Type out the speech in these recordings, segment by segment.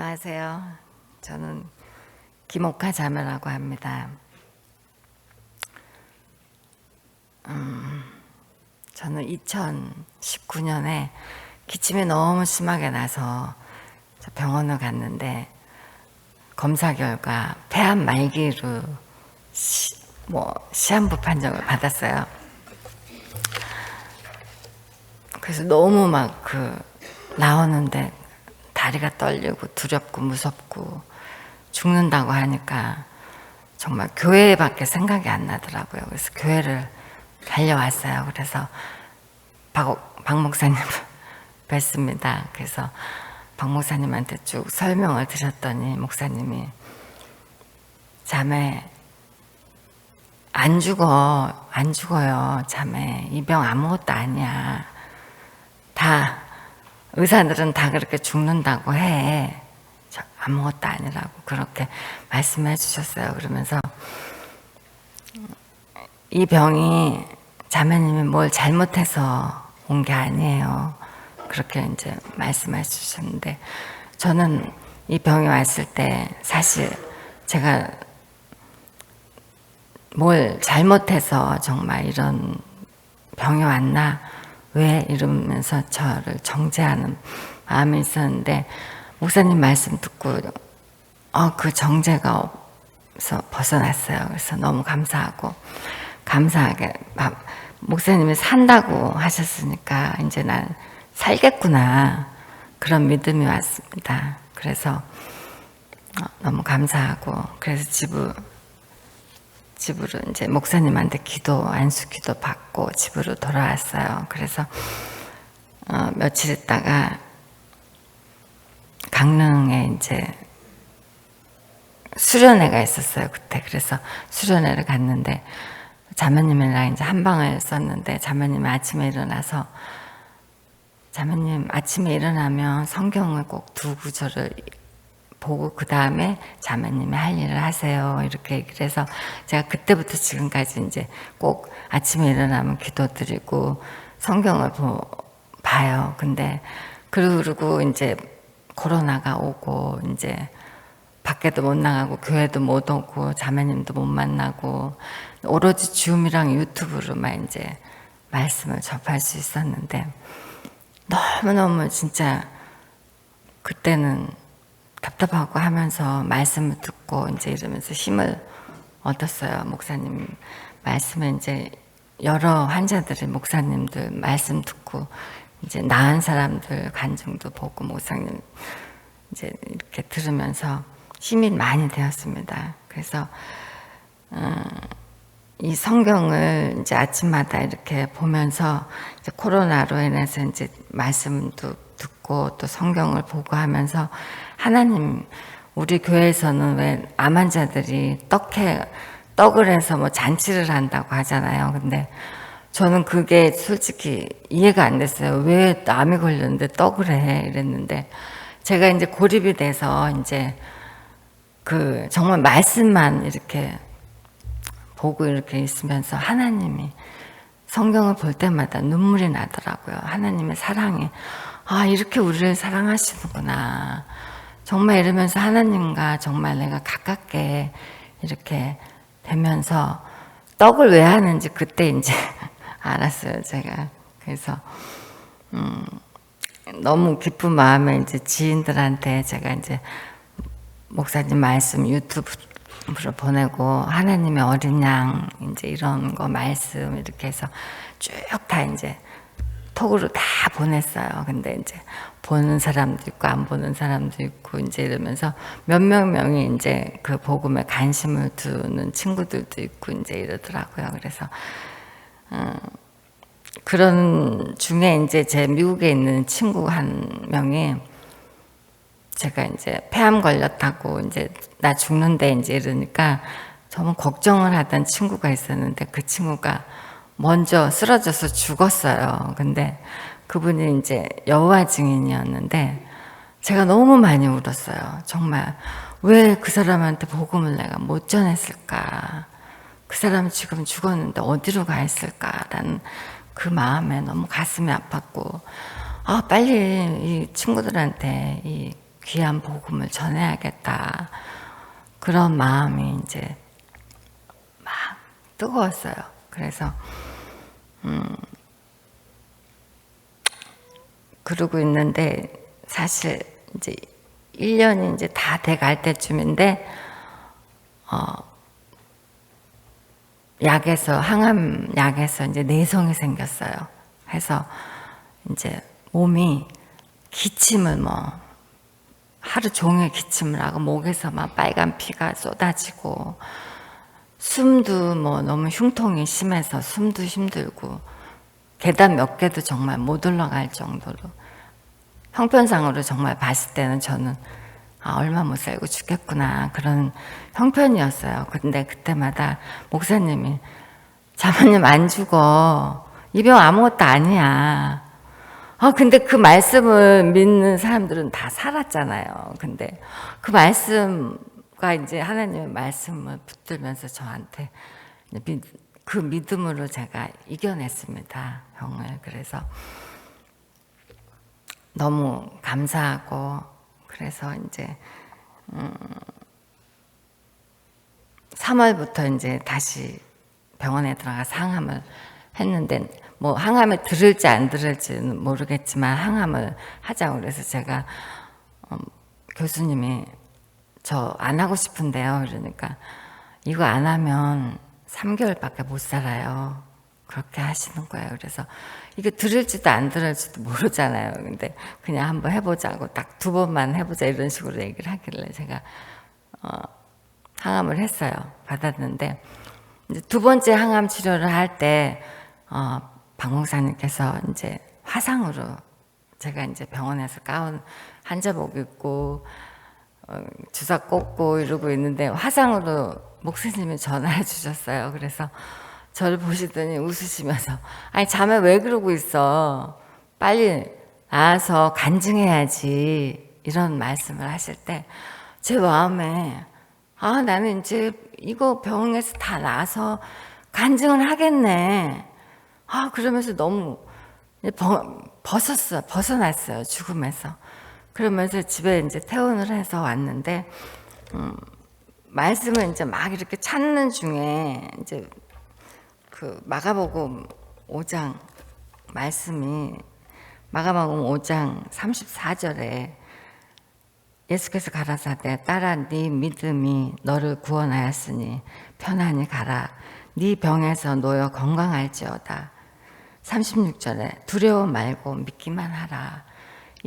안녕하세요. 저는 김옥화 자매라고 합니다. 음, 저는 2019년에 기침이 너무 심하게 나서 저 병원을 갔는데 검사 결과 폐암 말기로 시, 뭐 시한부 판정을 받았어요. 그래서 너무 막 그 나오는데 다리가 떨리고 두렵고 무섭고 죽는다고 하니까 정말 교회밖에 생각이 안 나더라고요. 그래서 교회를 달려왔어요. 그래서 박, 박 목사님 뵀습니다. 그래서 박 목사님한테 쭉 설명을 드렸더니 목사님이 자매 안 죽어 안 죽어요 자매 이 병 아무것도 아니야 다 의사들은 다 그렇게 죽는다고 해. 저 아무것도 아니라고 그렇게 말씀해 주셨어요. 그러면서 이 병이 자매님이 뭘 잘못해서 온 게 아니에요. 그렇게 이제 말씀해 주셨는데 저는 이 병이 왔을 때 사실 제가 뭘 잘못해서 정말 이런 병이 왔나 왜 이러면서 저를 정죄하는 마음이 있었는데 목사님 말씀 듣고 어, 그 정죄가 없어 벗어났어요. 그래서 너무 감사하고 감사하게 막 목사님이 산다고 하셨으니까 이제 난 살겠구나 그런 믿음이 왔습니다. 그래서 어, 너무 감사하고 그래서 집을 집으로 이제 목사님한테 기도 안수 기도 받고 집으로 돌아왔어요. 그래서 어, 며칠 있다가 강릉에 이제 수련회가 있었어요 그때 그래서 수련회를 갔는데 자매님이랑 이제 한 방을 썼는데 자매님이 아침에 일어나서 자매님 아침에 일어나면 성경을 꼭 두 구절을 보고 그 다음에 자매님이 할 일을 하세요. 이렇게 해서 제가 그때부터 지금까지 이제 꼭 아침에 일어나면 기도드리고 성경을 보, 봐요. 근데 그러고 이제 코로나가 오고 이제 밖에도 못 나가고 교회도 못 오고 자매님도 못 만나고 오로지 줌이랑 유튜브로만 이제 말씀을 접할 수 있었는데 너무너무 진짜 그때는 답답하고 하면서 말씀을 듣고 이제 이러면서 힘을 얻었어요. 목사님 말씀에 이제 여러 환자들이 목사님들 말씀 듣고 이제 나은 사람들 간증도 보고 목사님 이제 이렇게 들으면서 힘이 많이 되었습니다. 그래서 음, 이 성경을 이제 아침마다 이렇게 보면서 이제 코로나로 인해서 이제 말씀도 듣고 또 성경을 보고 하면서 하나님 우리 교회에서는 왜 암 환자들이 떡해 떡을 해서 뭐 잔치를 한다고 하잖아요. 근데 저는 그게 솔직히 이해가 안 됐어요. 왜 암이 걸렸는데 떡을 해 이랬는데 제가 이제 고립이 돼서 이제 그 정말 말씀만 이렇게 보고 이렇게 있으면서 하나님이 성경을 볼 때마다 눈물이 나더라고요. 하나님의 사랑이 아 이렇게 우리를 사랑하시는구나. 정말 이러면서 하나님과 정말 내가 가깝게 이렇게 되면서 떡을 왜 하는지 그때 이제 알았어요. 제가 그래서 음, 너무 기쁜 마음에 이제 지인들한테 제가 이제 목사님 말씀 유튜브로 보내고 하나님의 어린 양 이제 이런 거 말씀 이렇게 해서 쭉 다 이제 톡으로 다 보냈어요. 근데 이제 보는 사람도 있고 안 보는 사람도 있고 이제 이러면서 몇 명 명이 이제 그 복음에 관심을 두는 친구들도 있고 이제 이러더라고요. 그래서 음, 그런 중에 이제 제 미국에 있는 친구 한 명이 제가 이제 폐암 걸렸다고 이제 나 죽는데 이제 이러니까 너무 걱정을 하던 친구가 있었는데 그 친구가 먼저 쓰러져서 죽었어요. 근데 그분이 이제 여호와 증인이었는데 제가 너무 많이 울었어요. 정말 왜 그 사람한테 복음을 내가 못 전했을까? 그 사람 지금 죽었는데 어디로 가 있을까라는 그 마음에 너무 가슴이 아팠고 아 빨리 이 친구들한테 이 귀한 복음을 전해야겠다. 그런 마음이 이제 막 뜨거웠어요. 그래서 음 그러고 있는데 사실 이제 1년이 이제 다 돼 갈 때쯤인데 어 약에서 항암 약에서 이제 내성이 생겼어요. 해서 이제 몸이 기침을 뭐 하루 종일 기침을 하고 목에서 막 빨간 피가 쏟아지고 숨도 뭐 너무 흉통이 심해서 숨도 힘들고 계단 몇 개도 정말 못 올라갈 정도로 형편상으로 정말 봤을 때는 저는 아, 얼마 못 살고 죽겠구나 그런 형편이었어요. 근데 그때마다 목사님이 자매님 안 죽어 이병 아무것도 아니야. 아 근데 그 말씀을 믿는 사람들은 다 살았잖아요. 근데 그 말씀과 이제 하나님의 말씀을 붙들면서 저한테 믿- 그 믿음으로 제가 이겨냈습니다. 병을 그래서 너무 감사하고 그래서 이제 음 3월부터 이제 다시 병원에 들어가 상암을 했는데 뭐 항암을 들을지 안 들을지는 모르겠지만 항암을 하자고 그래서 제가 음, 교수님이 저 안 하고 싶은데요 그러니까 이거 안 하면 3개월밖에 못 살아요. 그렇게 하시는 거예요. 그래서 이게 들을지도 안 들을지도 모르잖아요. 근데 그냥 한번 해보자고 딱 두 번만 해보자 이런 식으로 얘기를 하길래 제가 어, 항암을 했어요. 받았는데 이제 두 번째 항암 치료를 할때 어, 박목사님께서 이제 화상으로 제가 이제 병원에서 가운 환자복 입고 어, 주사 꽂고 이러고 있는데 화상으로 목사님이 전화해 주셨어요. 그래서 저를 보시더니 웃으시면서 아니 자매 왜 그러고 있어? 빨리 나와서 간증해야지 이런 말씀을 하실 때 제 마음에 아 나는 이제 이거 병원에서 다 나와서 간증을 하겠네. 아 그러면서 너무 벗- 벗었어요. 벗어났어요. 죽음에서. 그러면서 집에 이제 퇴원을 해서 왔는데 음, 말씀을 이제 막 이렇게 찾는 중에 이제 그 마가복음 5장 말씀이 마가복음 5장 34절에 예수께서 가라사대 따라 네 믿음이 너를 구원하였으니 편안히 가라. 네 병에서 놓여 건강할지어다. 36절에 두려워 말고 믿기만 하라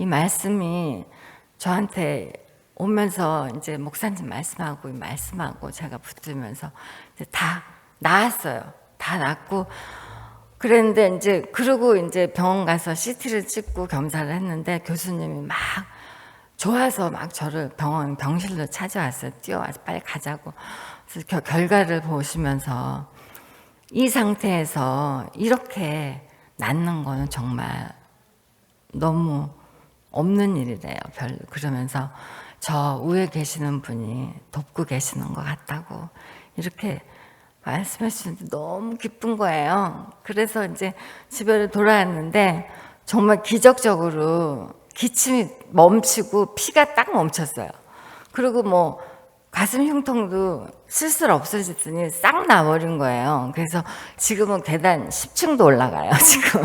이 말씀이 저한테 오면서 이제 목사님 말씀하고 이 말씀하고 제가 붙들면서 다 나았어요 다 낫고 그랬는데 이제 그러고 이제 병원 가서 CT를 찍고 검사를 했는데 교수님이 막 좋아서 막 저를 병원 병실로 찾아왔어요. 뛰어와서 빨리 가자고. 그래서 겨- 결과를 보시면서 이 상태에서 이렇게 낫는 거는 정말 너무 없는 일이래요. 별 그러면서 저 위에 계시는 분이 돕고 계시는 것 같다고 이렇게 말씀해 주는데 너무 기쁜 거예요. 그래서 이제 집에 돌아왔는데 정말 기적적으로 기침이 멈추고 피가 딱 멈췄어요. 그리고 뭐 가슴 흉통도 슬슬 없어지더니 싹 나버린 거예요. 그래서 지금은 계단 10층도 올라가요, 지금.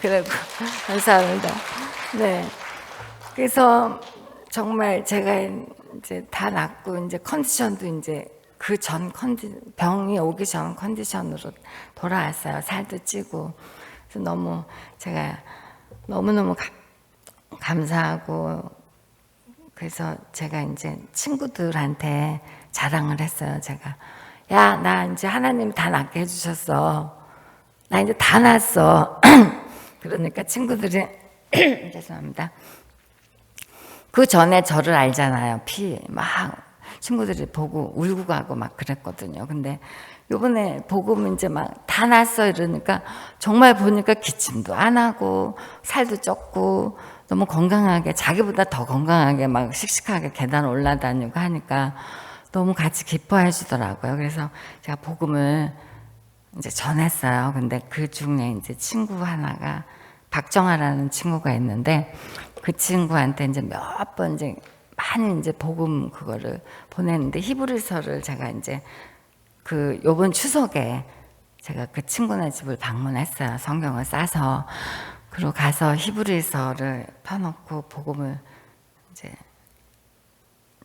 그리고 감사합니다. 네. 그래서 정말 제가 이제 다 낫고 이제 컨디션도 이제 그 전 컨디 병이 오기 전 컨디션으로 돌아왔어요. 살도 찌고 그래서 너무 제가 너무 너무 감사하고 그래서 제가 이제 친구들한테 자랑을 했어요. 제가 야 나 이제 하나님 다 낫게 해주셨어. 나 이제 다 낫어. 그러니까 친구들이 죄송합니다. 그 전에 저를 알잖아요. 피 막 친구들이 보고 울고 가고 막 그랬거든요. 근데 요번에 복음 이제 막 다 났어 이러니까 정말 보니까 기침도 안 하고 살도 쪘고 너무 건강하게 자기보다 더 건강하게 막 씩씩하게 계단 올라다니고 하니까 너무 같이 기뻐해 주더라고요. 그래서 제가 복음을 이제 전했어요. 근데 그 중에 이제 친구 하나가 박정아라는 친구가 있는데 그그 친구한테 이제 몇 번 이제 많이 이제 복음 그거를 보냈는데 히브리서를 제가 이제 그 요번 추석에 제가 그 친구네 집을 방문했어요. 성경을 싸서 그리고 가서 히브리서를 펴놓고 복음을 이제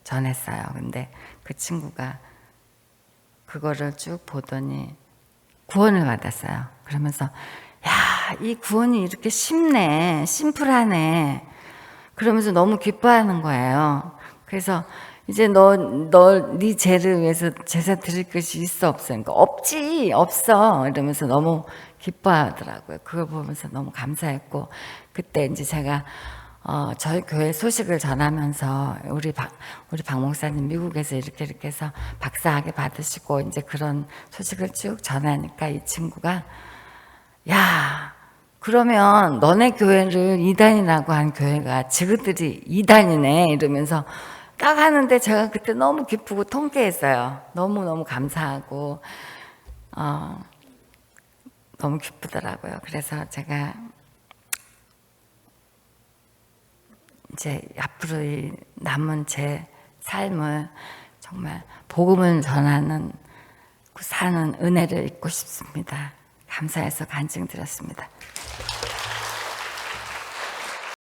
전했어요. 근데 그 친구가 그거를 쭉 보더니 구원을 받았어요. 그러면서 야, 이 구원이 이렇게 쉽네. 심플하네. 그러면서 너무 기뻐하는 거예요. 그래서 이제 너, 너, 네 죄를 위해서 제사 드릴 것이 있어, 없어? 그러니까 없지, 없어. 이러면서 너무 기뻐하더라고요. 그걸 보면서 너무 감사했고, 그때 이제 제가, 어, 저희 교회 소식을 전하면서 우리 박, 우리 박 목사님 미국에서 이렇게 이렇게 해서 박사학위 받으시고 이제 그런 소식을 쭉 전하니까 이 친구가 야, 그러면 너네 교회를 이단이라고 한 교회가 지그들이 이단이네 이러면서 딱 하는데 제가 그때 너무 기쁘고 통쾌했어요. 너무 너무 감사하고 어, 너무 기쁘더라고요. 그래서 제가 이제 앞으로 이 남은 제 삶을 정말 복음을 전하는 그 사는 은혜를 잊고 싶습니다. 감사해서 간증 드렸습니다.